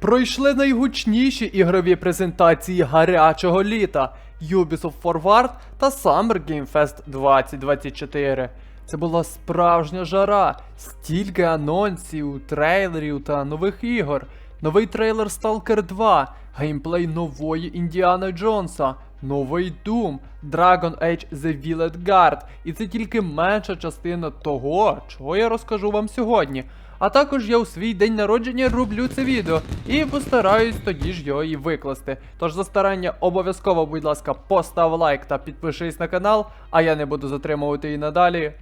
Пройшли найгучніші ігрові презентації гарячого літа Ubisoft Forward та Summer Game Fest 2024. Це була справжня жара, стільки анонсів, трейлерів та нових ігор. Новий трейлер Stalker 2, геймплей нової Індіана Джонса, новий Doom, Dragon Age The Village Guard. І це тільки менша частина того, чого я розкажу вам сьогодні. А також я у свій день народження роблю це відео і постараюсь тоді ж його і викласти. Тож за старання обов'язково, будь ласка, постав лайк та підпишись на канал, а я не буду затримувати і надалі.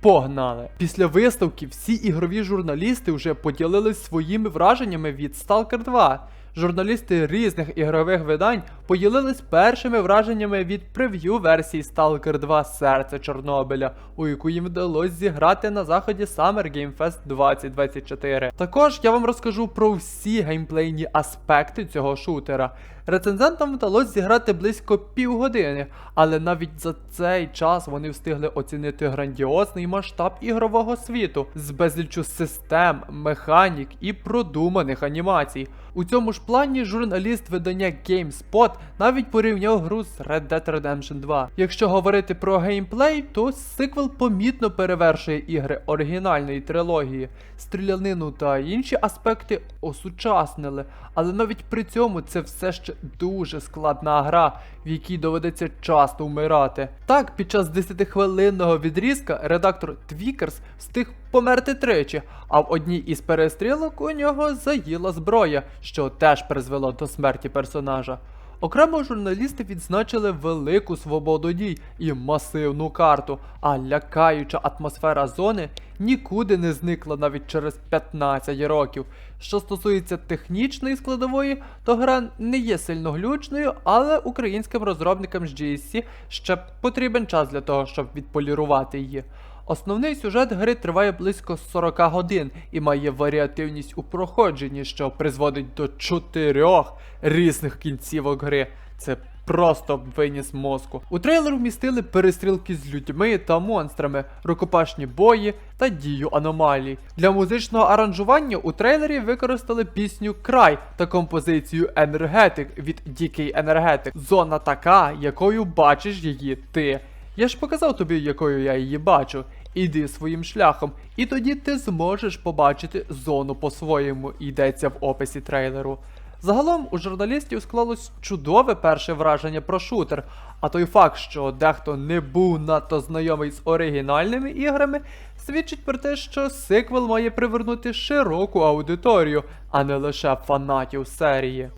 Погнали! Після виставки всі ігрові журналісти вже поділились своїми враженнями від Stalker 2. Журналісти різних ігрових видань поділились першими враженнями від прев'ю версії Stalker 2 Серце Чорнобиля, у яку їм вдалося зіграти на заході Summer Game Fest 2024. Також я вам розкажу про всі геймплейні аспекти цього шутера. Рецензентам вдалося зіграти близько півгодини, але навіть за цей час вони встигли оцінити грандіозний масштаб ігрового світу з безліччю систем, механік і продуманих анімацій. У цьому ж плані журналіст видання GameSpot навіть порівняв гру з Red Dead Redemption 2. Якщо говорити про геймплей, то сиквел помітно перевершує ігри оригінальної трилогії. Стрілянину та інші аспекти осучаснили, але навіть при цьому це все ще дуже складна гра, в якій доведеться часто вмирати. Так, під час 10-хвилинного відрізка редактор Твікерс встиг померти тричі, а в одній із перестрілок у нього заїла зброя, що теж призвело до смерті персонажа. Окремо журналісти відзначили велику свободу дій і масивну карту, а лякаюча атмосфера зони нікуди не зникла навіть через 15 років. Що стосується технічної складової, то гра не є сильно глючною, але українським розробникам з GSC ще потрібен час для того, щоб відполірувати її. Основний сюжет гри триває близько 40 годин і має варіативність у проходженні, що призводить до чотирьох різних кінцівок гри. Це просто виніс мозку. У трейлер вмістили перестрілки з людьми та монстрами, рукопашні бої та дію аномалій. Для музичного аранжування у трейлері використали пісню Край та композицію Енергетик від DK Energetic. Зона така, якою бачиш її ти. Я ж показав тобі, якою я її бачу. Іди своїм шляхом, і тоді ти зможеш побачити зону по-своєму, йдеться в описі трейлеру. Загалом у журналістів склалось чудове перше враження про шутер, а той факт, що дехто не був надто знайомий з оригінальними іграми, свідчить про те, що сиквел має привернути широку аудиторію, а не лише фанатів серії.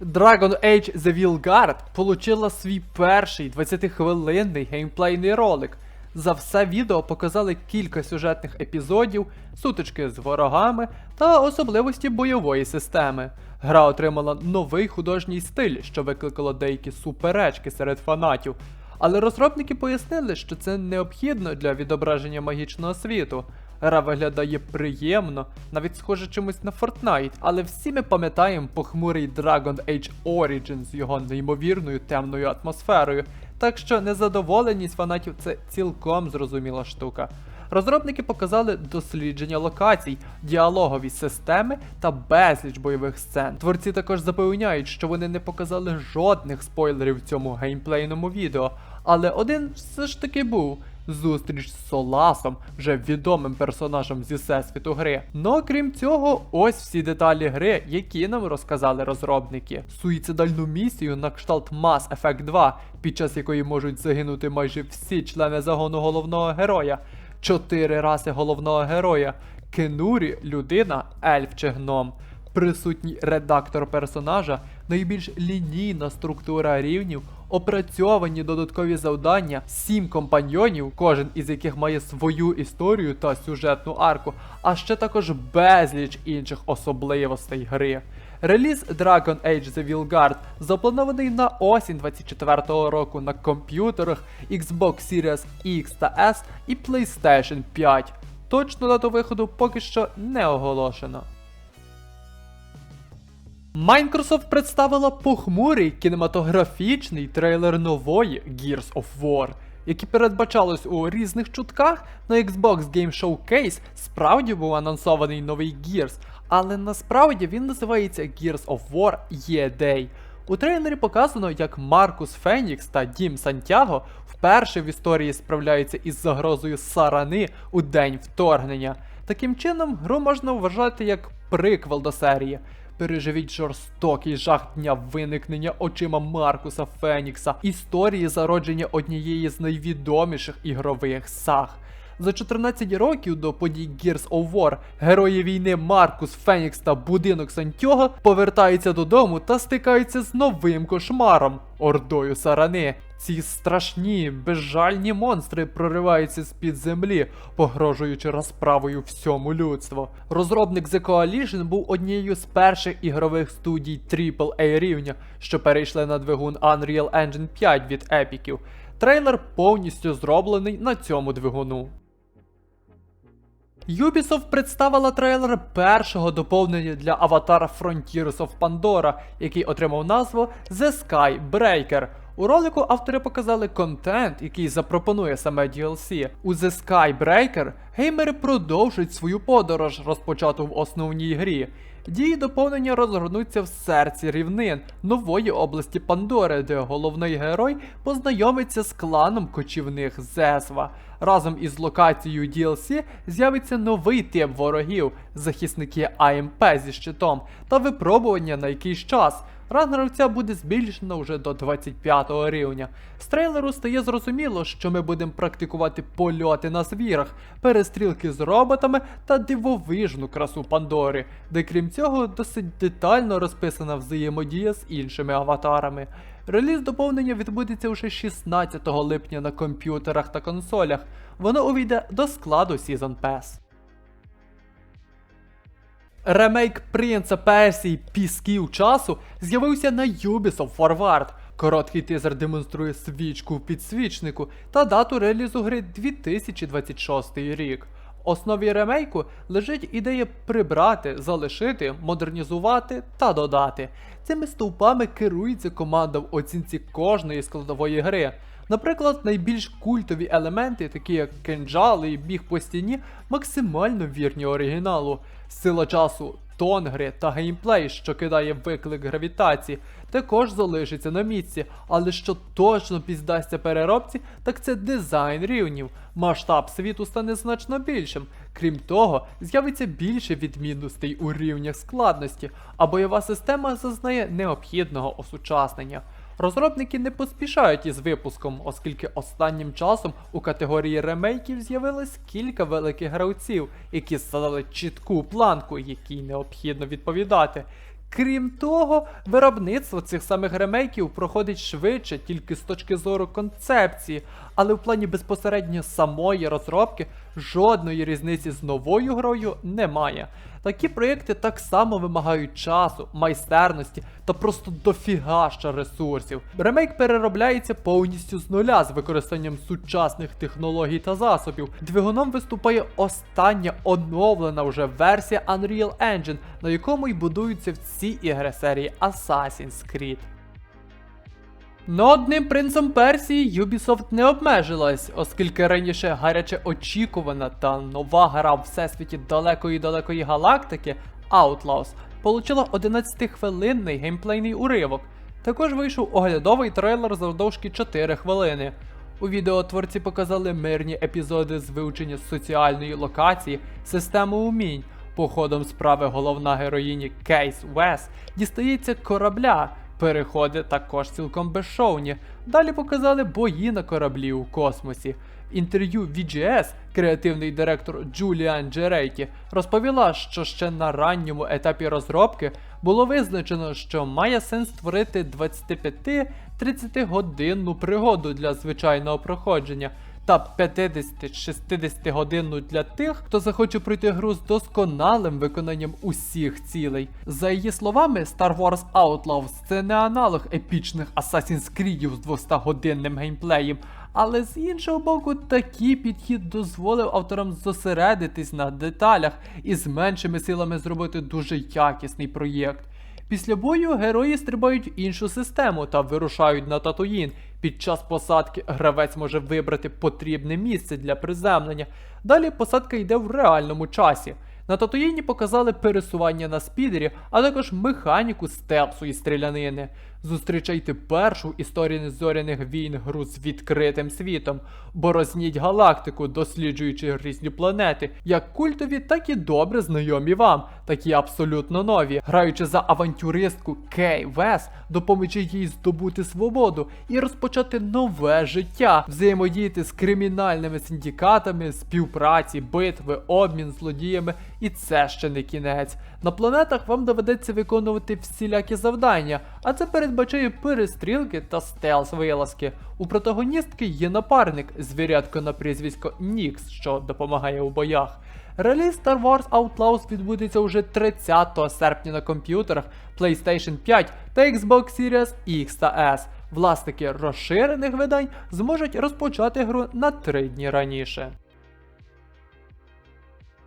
Dragon Age The Guard получила свій перший 20-хвилинний геймплейний ролик. За все відео показали кілька сюжетних епізодів, сутички з ворогами та особливості бойової системи. Гра отримала новий художній стиль, що викликало деякі суперечки серед фанатів. Але розробники пояснили, що це необхідно для відображення магічного світу. Гра виглядає приємно, навіть схоже чимось на Fortnite, але всі ми пам'ятаємо похмурий Dragon Age Origins з його неймовірною темною атмосферою. Так що незадоволеність фанатів це цілком зрозуміла штука. Розробники показали дослідження локацій, діалогові системи та безліч бойових сцен. Творці також запевняють, що вони не показали жодних спойлерів в цьому геймплейному відео, але один все ж таки був. Зустріч з Соласом, вже відомим персонажем зі всесвіту гри. Ну крім цього, ось всі деталі гри, які нам розказали розробники. Суїцидальну місію на кшталт Mass Effect 2, під час якої можуть загинути майже всі члени загону головного героя, чотири раси головного героя, Кенурі, людина, ельф чи гном. Присутній редактор персонажа, найбільш лінійна структура рівнів, опрацьовані додаткові завдання, сім компаньйонів, кожен із яких має свою історію та сюжетну арку, а ще також безліч інших особливостей гри. Реліз Dragon Age The Guard запланований на осінь 24-го року на комп'ютерах Xbox Series X та S і PlayStation 5. Точну дату виходу поки що не оголошено. Microsoft представила похмурий кінематографічний трейлер нової Gears of War. які передбачалось у різних чутках, на Xbox Game Showcase справді був анонсований новий Gears, але насправді він називається Gears of War Є-Day. У трейлері показано, як Маркус Фенікс та Дім Сантьяго вперше в історії справляються із загрозою сарани у день вторгнення. Таким чином, гру можна вважати як приквел до серії. Переживіть жорстокий жах дня виникнення очима Маркуса Фенікса, історії зародження однієї з найвідоміших ігрових саг. За 14 років до подій Gears of War герої війни Маркус Фенікс та будинок Сантього повертаються додому та стикаються з новим кошмаром ордою сарани. Ці страшні, безжальні монстри прориваються з-під землі, погрожуючи розправою всьому людству. Розробник The Coalition був однією з перших ігрових студій AAA рівня, що перейшли на двигун Unreal Engine 5 від епіків. Трейлер повністю зроблений на цьому двигуну. Ubisoft представила трейлер першого доповнення для аватара Frontiers of Pandora, який отримав назву The Sky Breaker. У ролику автори показали контент, який запропонує саме DLC. У The Sky Breaker геймери продовжують свою подорож, розпочату в основній грі. Дії доповнення розгорнуться в серці рівнин нової області Пандори, де головний герой познайомиться з кланом кочівних Зесва. Разом із локацією DLC з'явиться новий тип ворогів, захисники АМП зі щитом та випробування на якийсь час. Ранг гравця буде збільшено вже до 25 рівня. З трейлеру стає зрозуміло, що ми будемо практикувати польоти на звірах, перестрілки з роботами та дивовижну красу Пандори, де крім цього досить детально розписана взаємодія з іншими аватарами. Реліз доповнення відбудеться уже 16 липня на комп'ютерах та консолях. Воно увійде до складу Season Pass. Ремейк принца Персії Пісків часу з'явився на Ubisoft Forward. Короткий тизер демонструє свічку в підсвічнику та дату релізу гри 2026 рік. Основі ремейку лежить ідея прибрати, залишити, модернізувати та додати. Цими стовпами керується команда в оцінці кожної складової гри. Наприклад, найбільш культові елементи, такі як кинджали і біг по стіні, максимально вірні оригіналу. Сила часу, тон гри та геймплей, що кидає виклик гравітації, також залишиться на місці, але що точно піздасться переробці, так це дизайн рівнів. Масштаб світу стане значно більшим. Крім того, з'явиться більше відмінностей у рівнях складності, а бойова система зазнає необхідного осучаснення. Розробники не поспішають із випуском, оскільки останнім часом у категорії ремейків з'явилось кілька великих гравців, які задали чітку планку, якій необхідно відповідати. Крім того, виробництво цих самих ремейків проходить швидше тільки з точки зору концепції, але в плані безпосередньо самої розробки жодної різниці з новою грою немає. Такі проєкти так само вимагають часу, майстерності та просто дофігаща ресурсів. Ремейк переробляється повністю з нуля з використанням сучасних технологій та засобів. Двигуном виступає остання оновлена вже версія Unreal Engine, на якому й будуються всі ігри серії Assassin's Creed. Но одним принцем Персії Ubisoft не обмежилась, оскільки раніше гаряче очікувана та нова гра в всесвіті далекої далекої галактики Outlaws получила 11-хвилинний геймплейний уривок. Також вийшов оглядовий трейлер завдовжки 4 хвилини. У відео творці показали мирні епізоди з вивчення соціальної локації, системи умінь. Походом справи головна героїні Кейс Вес дістається корабля. Переходи також цілком безшовні. Далі показали бої на кораблі у космосі. Інтерв'ю VGS креативний директор Джуліан Джерейті розповіла, що ще на ранньому етапі розробки було визначено, що має сенс створити 25-30 годинну пригоду для звичайного проходження та 50-60 годинну для тих, хто захоче пройти гру з досконалим виконанням усіх цілей. За її словами, Star Wars Outlaws це не аналог епічних Assassin's Creed з 200-годинним геймплеєм. Але з іншого боку, такий підхід дозволив авторам зосередитись на деталях і з меншими силами зробити дуже якісний проєкт. Після бою герої стрибають в іншу систему та вирушають на Татуїн, Під час посадки гравець може вибрати потрібне місце для приземлення. Далі посадка йде в реальному часі. На Татуїні показали пересування на спідері, а також механіку стелсу і стрілянини. Зустрічайте першу в історії незоряних війн гру з відкритим світом. Борозніть галактику, досліджуючи різні планети, як культові, так і добре знайомі вам, такі абсолютно нові. Граючи за авантюристку Кей Вес, допоможіть їй здобути свободу і розпочати нове життя, взаємодіяти з кримінальними синдикатами, співпраці, битви, обмін злодіями. І це ще не кінець. На планетах вам доведеться виконувати всілякі завдання, а це передбачає перестрілки та стелс вилазки. У протагоністки є напарник, звірятко на прізвисько Нікс, що допомагає у боях. Реліз Star Wars Outlaws відбудеться уже 30 серпня на комп'ютерах PlayStation 5 та Xbox Series X та S. Власники розширених видань зможуть розпочати гру на 3 дні раніше.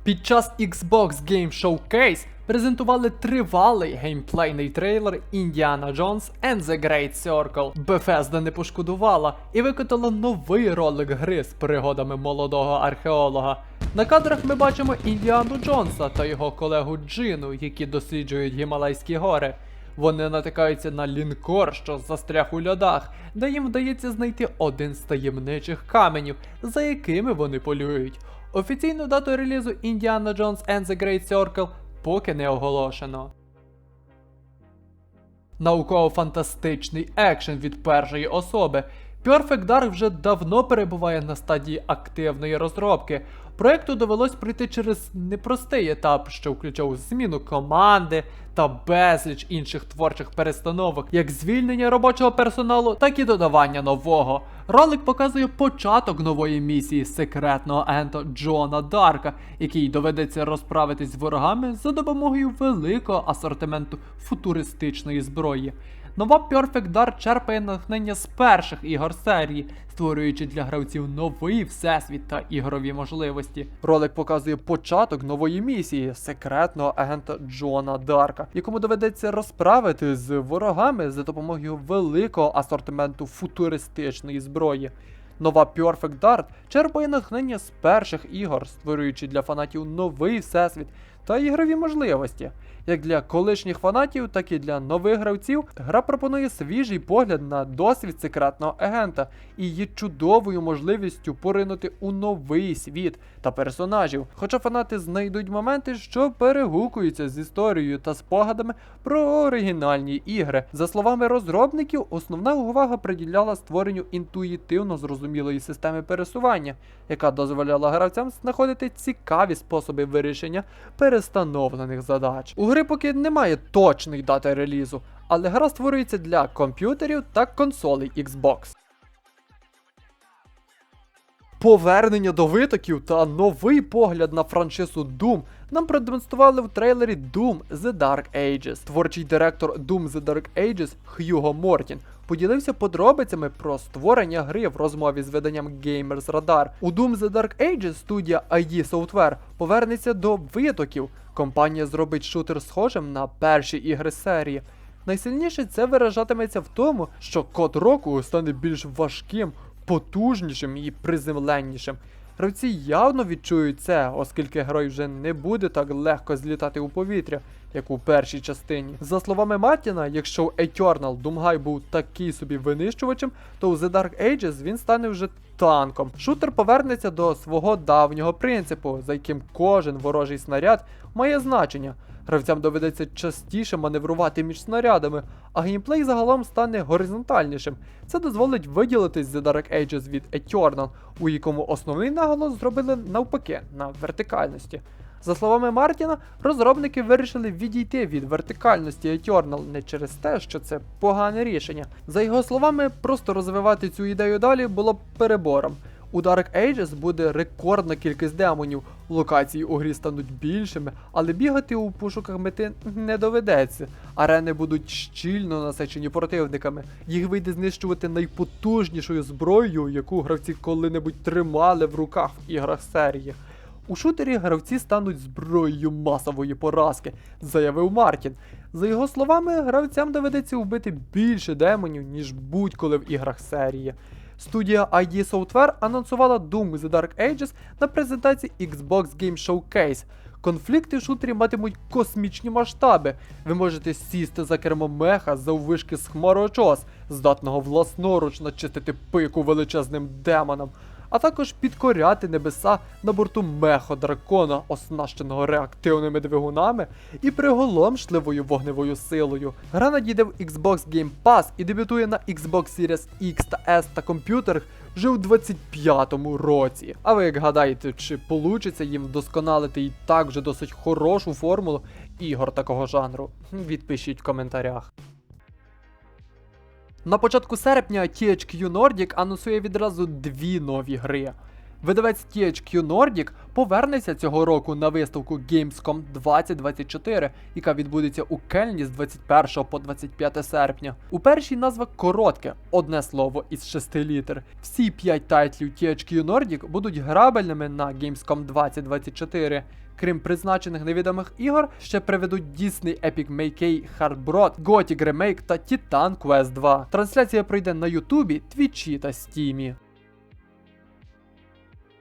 Під час Xbox Game Showcase презентували тривалий геймплейний трейлер Indiana Jones and the Great Circle. Bethesda не пошкодувала і викотала новий ролик гри з пригодами молодого археолога. На кадрах ми бачимо Індіану Джонса та його колегу Джину, які досліджують Гімалайські гори. Вони натикаються на лінкор, що застряг у льодах, де їм вдається знайти один з таємничих каменів, за якими вони полюють. Офіційну дату релізу Indiana Jones and the Great Circle поки не оголошено. Науково-фантастичний екшен від першої особи. Perfect Dark вже давно перебуває на стадії активної розробки. Проекту довелось пройти через непростий етап, що включав зміну команди та безліч інших творчих перестановок, як звільнення робочого персоналу, так і додавання нового. Ролик показує початок нової місії секретного агента Джона Дарка, який доведеться розправитись з ворогами за допомогою великого асортименту футуристичної зброї. Нова Perfect Dark черпає натхнення з перших ігор серії, створюючи для гравців новий всесвіт та ігрові можливості. Ролик показує початок нової місії секретного агента Джона Дарка, якому доведеться розправити з ворогами за допомогою великого асортименту футуристичної зброї. Нова Perfect Dark черпає натхнення з перших ігор, створюючи для фанатів новий всесвіт та ігрові можливості. Як для колишніх фанатів, так і для нових гравців, гра пропонує свіжий погляд на досвід секретного агента і є чудовою можливістю поринути у новий світ та персонажів. Хоча фанати знайдуть моменти, що перегукуються з історією та спогадами про оригінальні ігри. За словами розробників, основна увага приділяла створенню інтуїтивно зрозумілої системи пересування, яка дозволяла гравцям знаходити цікаві способи вирішення перестановлених задач. У гри поки немає точної дати релізу, але гра створюється для комп'ютерів та консолей Xbox. Повернення до витоків та новий погляд на франшизу Doom нам продемонстрували в трейлері Doom The Dark Ages. Творчий директор Doom The Dark Ages Х'юго Мортін поділився подробицями про створення гри в розмові з виданням Gamers Radar. У Doom The Dark Ages студія ID Software повернеться до витоків. Компанія зробить шутер схожим на перші ігри серії. Найсильніше це виражатиметься в тому, що код року стане більш важким, потужнішим і приземленнішим. Гравці явно відчують це, оскільки герой вже не буде так легко злітати у повітря, як у першій частині. За словами Мартіна, якщо в Eternal Думгай був такий собі винищувачем, то у The Dark Ages він стане вже танком. Шутер повернеться до свого давнього принципу, за яким кожен ворожий снаряд має значення. Гравцям доведеться частіше маневрувати між снарядами, а геймплей загалом стане горизонтальнішим. Це дозволить виділитись The Dark Ages від Eternal, у якому основний наголос зробили навпаки на вертикальності. За словами Мартіна, розробники вирішили відійти від вертикальності Eternal не через те, що це погане рішення. За його словами, просто розвивати цю ідею далі було б перебором. У Dark Ages буде рекордна кількість демонів, локації у грі стануть більшими, але бігати у пошуках мети не доведеться. Арени будуть щільно насичені противниками. Їх вийде знищувати найпотужнішою зброєю, яку гравці коли-небудь тримали в руках в іграх серії. У шутері гравці стануть зброєю масової поразки, заявив Мартін. За його словами, гравцям доведеться вбити більше демонів, ніж будь-коли в іграх серії. Студія ID Software анонсувала Doom The Dark Ages на презентації Xbox Game Showcase. Конфлікти в шутері матимуть космічні масштаби. Ви можете сісти за кермо меха заввишки з хмарочос, здатного власноруч начистити пику величезним демонам, а також підкоряти небеса на борту мехо-дракона, оснащеного реактивними двигунами і приголомшливою вогневою силою. Гра надійде в Xbox Game Pass і дебютує на Xbox Series X та S та комп'ютерах вже у 25-му році. А ви як гадаєте, чи получиться їм вдосконалити і так вже досить хорошу формулу ігор такого жанру? Відпишіть в коментарях. На початку серпня THQ Nordic анонсує відразу дві нові гри. Видавець THQ Nordic повернеться цього року на виставку Gamescom 2024, яка відбудеться у Кельні з 21 по 25 серпня. У першій назва коротке, одне слово із шести літер. Всі п'ять тайтлів THQ Nordic будуть грабельними на Gamescom 2024. Крім призначених невідомих ігор, ще приведуть Disney Epic Mickey Hardbrot, Gothic Remake та Titan Quest 2. Трансляція пройде на Ютубі, Твічі та Стімі.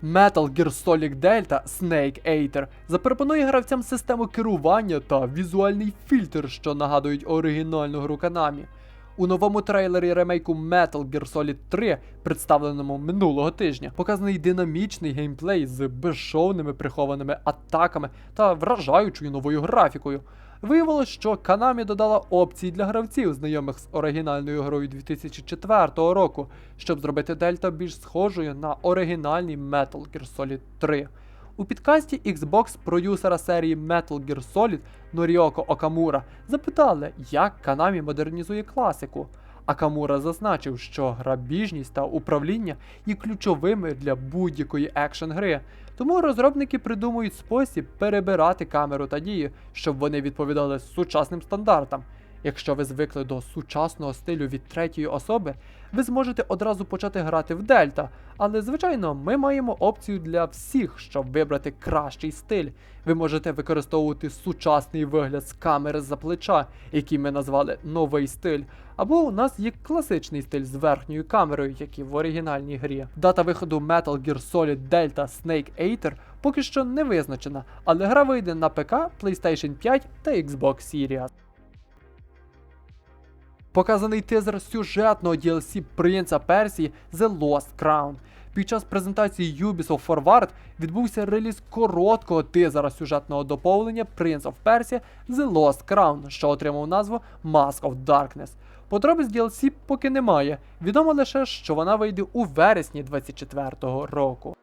Metal Gear Solid Delta Snake Eater запропонує гравцям систему керування та візуальний фільтр, що нагадують оригінальну гру Konami. У новому трейлері ремейку Metal Gear Solid 3, представленому минулого тижня, показаний динамічний геймплей з безшовними прихованими атаками та вражаючою новою графікою. Виявилось, що Konami додала опції для гравців, знайомих з оригінальною грою 2004 року, щоб зробити Дельта більш схожою на оригінальний Metal Gear Solid 3. У підкасті Xbox продюсера серії Metal Gear Solid Норіоко Окамура запитали, як Канамі модернізує класику. Акамура зазначив, що грабіжність та управління є ключовими для будь-якої екшн гри, тому розробники придумують спосіб перебирати камеру та дії, щоб вони відповідали сучасним стандартам. Якщо ви звикли до сучасного стилю від третьої особи, ви зможете одразу почати грати в Дельта. Але звичайно, ми маємо опцію для всіх, щоб вибрати кращий стиль. Ви можете використовувати сучасний вигляд з камери за плеча, який ми назвали новий стиль. Або у нас є класичний стиль з верхньою камерою, як і в оригінальній грі. Дата виходу Metal Gear Solid Delta Snake Eater поки що не визначена, але гра вийде на ПК, PlayStation 5 та Xbox Series. Показаний тизер сюжетного DLC Принца Персії The Lost Crown. Під час презентації Ubisoft Forward відбувся реліз короткого тизера сюжетного доповнення Prince of Persia The Lost Crown, що отримав назву Mask of Darkness. Подробиць DLC поки немає. Відомо лише, що вона вийде у вересні 2024 року.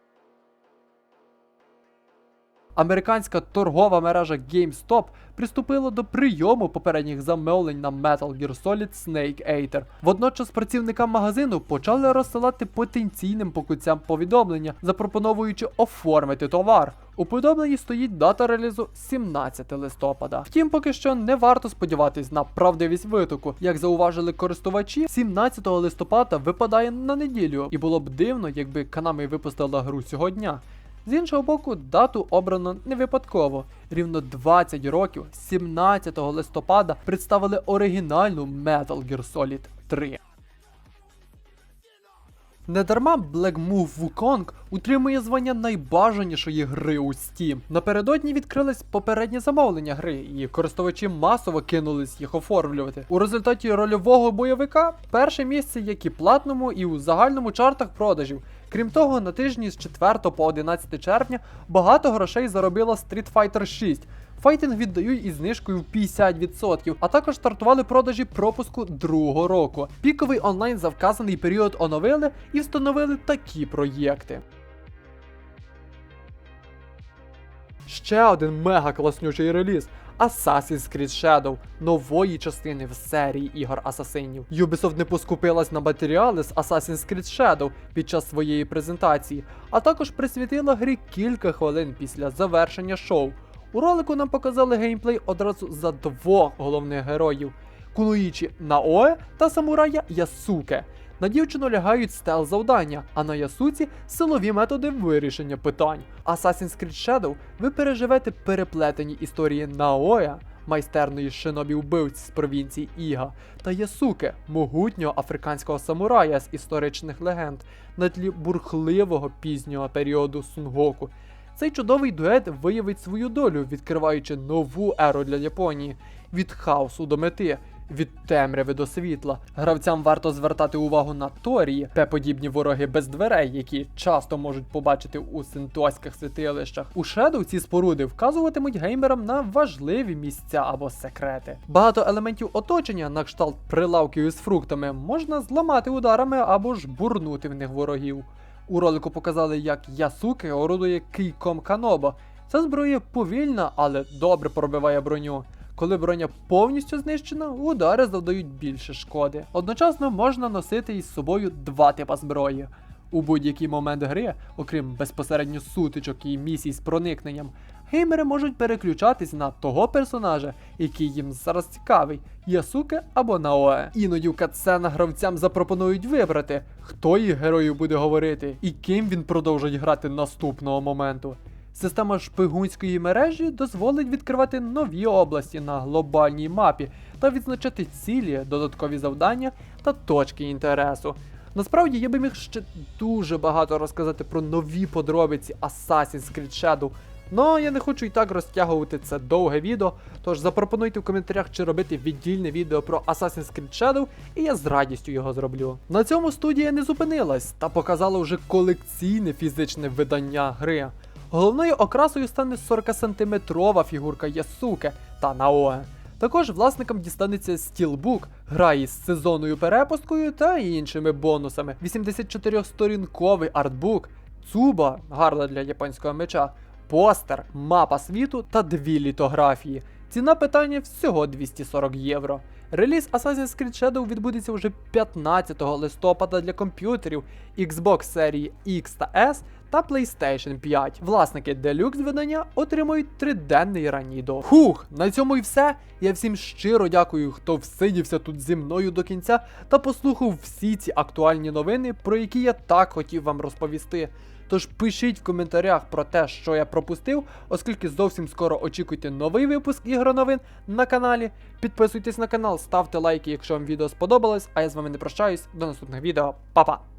Американська торгова мережа GameStop приступила до прийому попередніх замовлень на Metal Gear Solid Snake Eater. Водночас працівникам магазину почали розсилати потенційним покупцям повідомлення, запропонуючи оформити товар. У повідомленні стоїть дата релізу 17 листопада. Втім, поки що не варто сподіватись на правдивість витоку. Як зауважили користувачі, 17 листопада випадає на неділю, і було б дивно, якби Konami випустила гру цього дня. З іншого боку, дату обрано не випадково. Рівно 20 років, 17 листопада, представили оригінальну Metal Gear Solid 3. Недарма Black Move Wukong утримує звання найбажанішої гри у Steam. Напередодні відкрились попередні замовлення гри, і користувачі масово кинулись їх оформлювати. У результаті рольового бойовика перше місце як і платному, і у загальному чартах продажів. Крім того, на тижні з 4 по 11 червня багато грошей заробила Street Fighter 6. Файтинг віддають із знижкою в 50%, а також стартували продажі пропуску другого року. Піковий онлайн за вказаний період оновили і встановили такі проєкти. Ще один мега класнючий реліз. Assassin's Creed Shadow нової частини в серії ігор асасинів. Ubisoft не поскупилась на матеріали з Assassin's Creed Shadow під час своєї презентації, а також присвятила грі кілька хвилин після завершення шоу. У ролику нам показали геймплей одразу за двох головних героїв: Кунуїчі Наое та самурая Ясуке. На дівчину лягають стел завдання, а на Ясуці силові методи вирішення питань. Assassin's Creed Shadow ви переживете переплетені історії Наоя, майстерної шинобі вбивць з провінції Іга, та Ясуке, могутнього африканського самурая з історичних легенд, на тлі бурхливого пізнього періоду Сунгоку. Цей чудовий дует виявить свою долю, відкриваючи нову еру для Японії від хаосу до мети. Від темряви до світла гравцям варто звертати увагу на торії, П-подібні вороги без дверей, які часто можуть побачити у синтоських святилищах. У Shadow ці споруди вказуватимуть геймерам на важливі місця або секрети. Багато елементів оточення, на кшталт прилавків із фруктами, можна зламати ударами або ж бурнути в них ворогів. У ролику показали, як Ясуки орудує кийком Канобо. Ця зброя повільна, але добре пробиває броню. Коли броня повністю знищена, удари завдають більше шкоди. Одночасно можна носити із собою два типа зброї. У будь-який момент гри, окрім безпосередньо сутичок і місій з проникненням, геймери можуть переключатись на того персонажа, який їм зараз цікавий Ясуке або Наоe. Іноді в катсценах гравцям запропонують вибрати, хто їх герою буде говорити і ким він продовжить грати наступного моменту. Система шпигунської мережі дозволить відкривати нові області на глобальній мапі та відзначати цілі, додаткові завдання та точки інтересу. Насправді я би міг ще дуже багато розказати про нові подробиці Assassin's Creed Shadow, но я не хочу і так розтягувати це довге відео, тож запропонуйте в коментарях, чи робити віддільне відео про Assassin's Creed Shadow, і я з радістю його зроблю. На цьому студія не зупинилась та показала вже колекційне фізичне видання гри. Головною окрасою стане 40-сантиметрова фігурка Ясуке та Наоe. Також власникам дістанеться стілбук, гра із сезонною перепусткою та іншими бонусами. 84-сторінковий артбук, цуба, гарла для японського меча, постер, мапа світу та дві літографії. Ціна питання всього 240 євро. Реліз Assassin's Creed Shadow відбудеться вже 15 листопада для комп'ютерів Xbox серії X та S та PlayStation 5. Власники Deluxe видання отримують триденний ранній. Хух, на цьому і все. Я всім щиро дякую, хто всидівся тут зі мною до кінця та послухав всі ці актуальні новини, про які я так хотів вам розповісти. Тож пишіть в коментарях про те, що я пропустив, оскільки зовсім скоро очікуйте новий випуск ігроновин на каналі. Підписуйтесь на канал, ставте лайки, якщо вам відео сподобалось, а я з вами не прощаюсь. До наступних відео. Па-па!